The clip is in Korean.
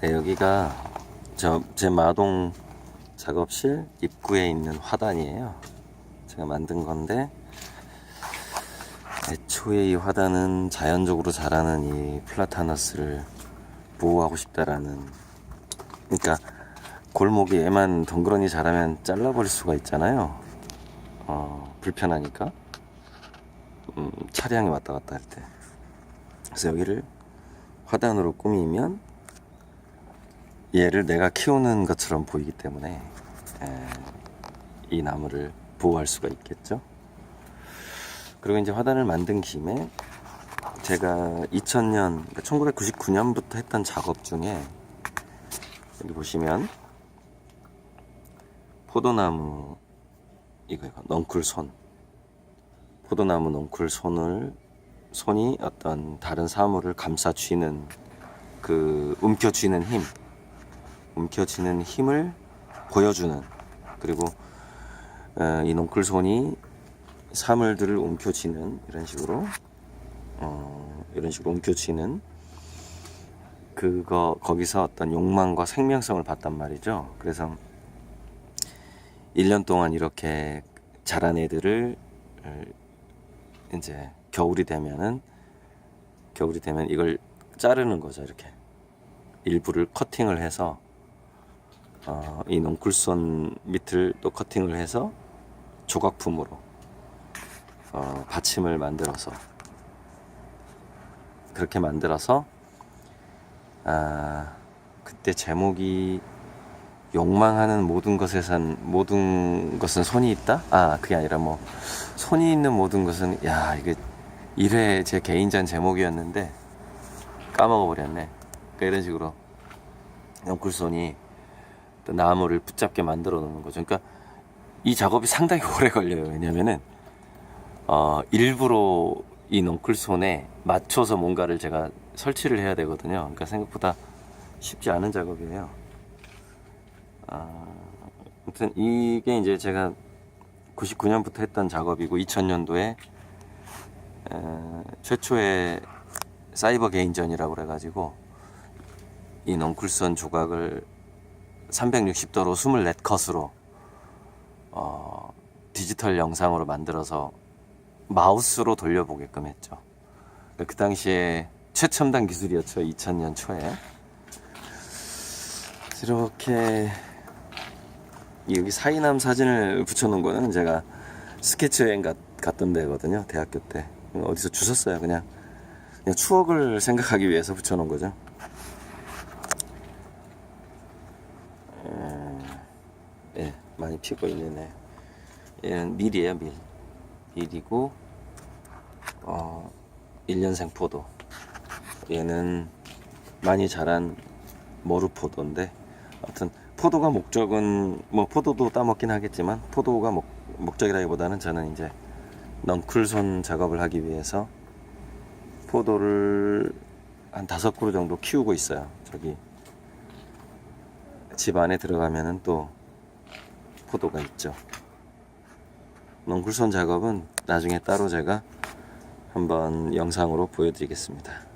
네, 여기가 저 제 마동 작업실 입구에 있는 화단이에요. 제가 만든 건데 애초에 이 화단은 자연적으로 자라는 이 플라타너스를 보호하고 싶다라는 그러니까 골목이 애만 덩그러니 자라면 잘라버릴 수가 있잖아요. 어, 불편하니까 음, 차량이 왔다 갔다 할 때. 그래서 여기를 화단으로 꾸미면 얘를 내가 키우는 것처럼 보이기 때문에 에, 이 나무를 보호할 수가 있겠죠. 그리고 이제 화단을 만든 김에 제가 2000년, 1999년부터 했던 작업 중에 여기 보시면 포도나무 이거 이거 넝쿨 손 포도나무 넝쿨 손을 손이 어떤 다른 사물을 감싸 쥐는 그 움켜 쥐는 힘 움켜 쥐는 힘을 보여주는 그리고 어, 이 넝쿨손이 사물들을 움켜 쥐는 이런 식으로 어, 이런 식으로 움켜 쥐는 그거 거기서 어떤 욕망과 생명성을 봤단 말이죠. 그래서 1년 동안 이렇게 자란 애들을 어, 이제 겨울이 되면은 겨울이 되면 이걸 자르는 거죠. 이렇게 일부를 커팅을 해서 어, 이 넝쿨손 밑을 또 커팅을 해서 조각품으로 어, 받침을 만들어서 그렇게 만들어서 아 그때 제목이 욕망하는 모든 것에선 모든 것은 손이 있다? 아 그게 아니라 뭐 손이 있는 모든 것은 야 이게 1회 제 개인전 제목이었는데 까먹어 버렸네. 그러니까 이런 식으로 영쿨손이 또 나무를 붙잡게 만들어 놓는 거죠. 그러니까 이 작업이 상당히 오래 걸려요. 왜냐면은 어 일부러 이 넝쿨손에 맞춰서 뭔가를 제가 설치를 해야 되거든요. 그러니까 생각보다 쉽지 않은 작업이에요. 아, 아무튼 이게 이제 제가 99년부터 했던 작업이고 2000년도에 최초의 사이버 개인전이라고 그래가지고 이 넝쿨선 조각을 360도로 24컷으로 어, 디지털 영상으로 만들어서 마우스로 돌려보게끔 했죠. 그 당시에 최첨단 기술이었죠. 2000년 초에. 이렇게 여기 사이남 사진을 붙여놓은 거는 제가 스케치 여행 갔, 갔던 데거든요. 대학교 때. 어디서 주셨어요. 그냥, 그냥 추억을 생각하기 위해서 붙여놓은 거죠. 예, 많이 피고 있는 애. 얘는 밀이에요, 밀. 밀이고, 어, 1년생 포도. 얘는 많이 자란 머루포도인데, 아무튼 포도가 목적은 뭐 포도도 따먹긴 하겠지만 포도가 목, 목적이라기보다는 저는 이제 넝쿨손 작업을 하기 위해서 포도를 한 다섯 그루 정도 키우고 있어요. 저기 집 안에 들어가면은 또 포도가 있죠. 넝쿨손 작업은 나중에 따로 제가 한번 영상으로 보여드리겠습니다.